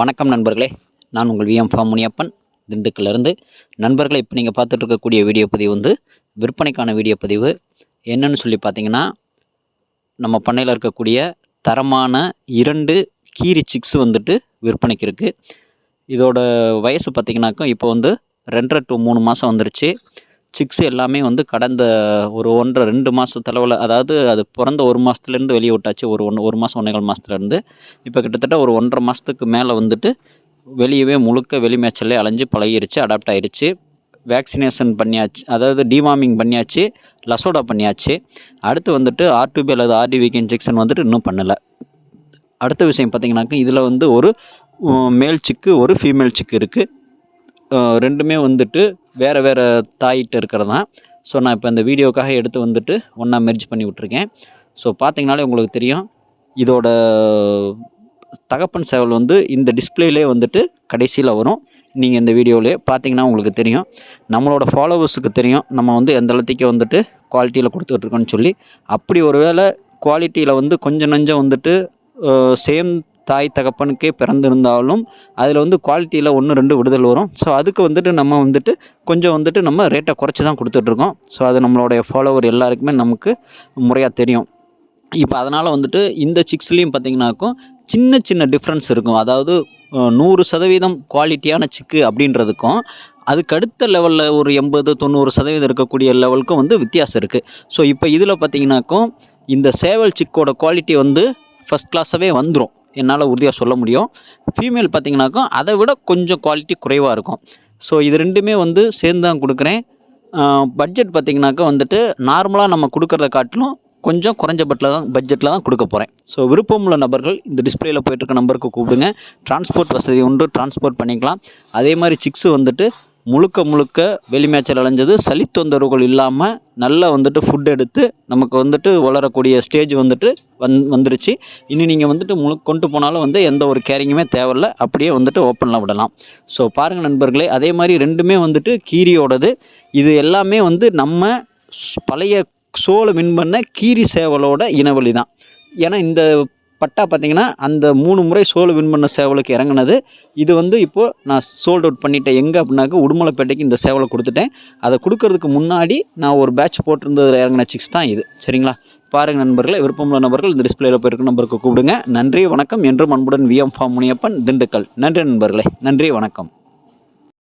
வணக்கம் நண்பர்களே. நான் உங்கள் விஎம் ஃபார்ம் முனியப்பன். திண்டுக்கல்லிருந்து. நண்பர்களை இப்போ நீங்கள் பார்த்துட்டு இருக்கக்கூடிய வீடியோ பதிவு வந்து விற்பனைக்கான வீடியோ பதிவு. என்னன்னு சொல்லி பார்த்தீங்கன்னா நம்ம பண்ணையில் இருக்கக்கூடிய தரமான இரண்டு கீரி சிக்ஸ் வந்துட்டு விற்பனைக்கு இருக்குது இதோட வயசு பார்த்திங்கனாக்கா இப்போ வந்து ரெண்டரை டு மூணு மாதம் வந்துருச்சு. சிக்ஸ் எல்லாமே வந்து கடந்த ஒரு ஒன்றரை ரெண்டு மாத தளவில் அதாவது அது பிறந்த ஒரு மாதத்துலேருந்து வெளியே விட்டாச்சு ஒரு ஒன்று ஒரு மாதம் ஒன்றேகால் மாதத்துலேருந்து இப்போ கிட்டத்தட்ட ஒரு ஒன்றரை மாதத்துக்கு மேலே வந்துட்டு வெளியவே முழுக்க வெளி மேய்ச்சல்லே அலைஞ்சு பழகிருச்சு அடாப்ட் ஆயிருச்சு. வேக்சினேஷன் பண்ணியாச்சு அதாவது டிவார்மிங் பண்ணியாச்சு லசோடா பண்ணியாச்சு. அடுத்து வந்துட்டு ஆர்டிபி அல்லது ஆர்டிவிக்கு இன்ஜெக்ஷன் வந்துட்டு இன்னும் பண்ணலை. அடுத்த விஷயம் பார்த்தீங்கன்னாக்கா இதில் வந்து ஒரு மேல் சிக்கு ஒரு ஃபீமேல் சிக்கு இருக்குது ரெண்டுமே வந்துட்டு வேறு வேறு தாயிட்ட இருக்கிறது. தான் ஸோ நான் இப்போ இந்த வீடியோக்காக எடுத்து வந்துட்டு ஒன்றா மெர்ஜ் பண்ணி விட்ருக்கேன் ஸோ பார்த்திங்கனாலே உங்களுக்கு தெரியும். இதோட தகப்பன் சேவல் வந்து இந்த டிஸ்பிளேலே வந்துட்டு கடைசியில் வரும். நீங்கள் இந்த வீடியோவிலே பார்த்தீங்கன்னா உங்களுக்கு தெரியும். நம்மளோட ஃபாலோவர்ஸுக்கு தெரியும். நம்ம வந்து எந்த அளத்துக்கு வந்துட்டு குவாலிட்டியில் கொடுத்துட்ருக்கோன்னு சொல்லி. அப்படி ஒரு வேளை குவாலிட்டியில் வந்து கொஞ்சம் நஞ்சம் வந்துட்டு சேம் தாய் தகப்பனுக்கே பிறந்திருந்தாலும் அதில் வந்து குவாலிட்டியில் ஒன்று ரெண்டு விடுதல் வரும். ஸோ அதுக்கு வந்துட்டு நம்ம வந்துட்டு கொஞ்சம் வந்துட்டு நம்ம ரேட்டை குறைச்சி தான் கொடுத்துட்ருக்கோம். ஸோ அது நம்மளுடைய ஃபாலோவர் எல்லாருக்குமே நமக்கு முறையாக தெரியும். இப்போ அதனால் வந்துட்டு இந்த சிக்ஸ்லேயும் பார்த்தீங்கன்னாக்கும் சின்ன சின்ன டிஃப்ரென்ஸ் இருக்கும். அதாவது நூறு சதவீதம் குவாலிட்டியான சிக்கு அப்படின்றதுக்கும் அதுக்கு அடுத்த லெவலில் ஒரு எண்பது தொண்ணூறு சதவீதம் இருக்கக்கூடிய லெவலுக்கும் வந்து வித்தியாசம் இருக்குது ஸோ இப்போ இதில் பார்த்தீங்கன்னாக்கும் இந்த சேவல் சிக்கோட குவாலிட்டி வந்து ஃபஸ்ட் கிளாஸாகவே வந்துடும் என்னால் உறுதியாக சொல்ல முடியும். ஃபீமேல் பார்த்தீங்கனாக்கா அதை விட கொஞ்சம் குவாலிட்டி குறைவாக இருக்கும். ஸோ இது ரெண்டுமே வந்து சேர்ந்து தான் கொடுக்குறேன். பட்ஜெட் பார்த்திங்கனாக்கா வந்துட்டு நார்மலாக நம்ம கொடுக்குறத காட்டிலும் கொஞ்சம் குறைஞ்ச பட்டில் தான் பட்ஜெட்டில் தான் கொடுக்க போகிறேன் ஸோ விருப்பம் உள்ள நபர்கள் இந்த டிஸ்பிளேயில் போயிட்டுருக்க நம்பருக்கு கூப்பிடுங்க. டிரான்ஸ்போர்ட் வசதி உண்டு டிரான்ஸ்போர்ட் பண்ணிக்கலாம். அதே மாதிரி சிக்ஸு வந்துட்டு முழுக்க முழுக்க வெளிமேச்சல் அலைஞ்சது. சளி தொந்தரவுகள் இல்லாமல் நல்லா வந்துட்டு ஃபுட் எடுத்து நமக்கு வந்துட்டு வளரக்கூடிய ஸ்டேஜ் வந்துட்டு வந் வந்துருச்சு. இனி நீங்கள் வந்துட்டு முழு கொண்டு போனாலும் வந்து எந்த ஒரு கேரிங்குமே தேவையில்ல. அப்படியே வந்துட்டு ஓப்பனில் விடலாம். ஸோ பாருங்கள் நண்பர்களே அதே மாதிரி ரெண்டுமே வந்துட்டு கீரியோடது. இது எல்லாமே வந்து நம்ம ஸ்- பழைய சோலை மின் பண்ண கீரி சேவலோட இனவழி தான். ஏன்னா இந்த பட்டா பார்த்தீங்கன்னா அந்த மூணு முறை சோலை வின் பண்ண சேவலுக்கு இறங்குனது. இது வந்து இப்போது நான் சோல்ட் அவுட் பண்ணிட்டேன். எங்கே அப்படின்னாக்க உடுமலைப்பேட்டைக்கு இந்த சேவலை கொடுத்துட்டேன். அதை கொடுக்கறதுக்கு முன்னாடி நான் ஒரு பேட்ச் போட்டிருந்ததில் இறங்கின சிக்ஸ் தான் இது. சரிங்களா? பாருங்கள் நண்பர்களே விருப்பமுள்ள நபர்கள் இந்த டிஸ்பிளேல போயிருக்க நம்பருக்கு கூப்பிடுங்க. நன்றி வணக்கம் என்றும் அன்புடன் விஎம் ஃபார்ம் முனியப்பன் திண்டுக்கல். நன்றி நண்பர்களே நன்றி வணக்கம்.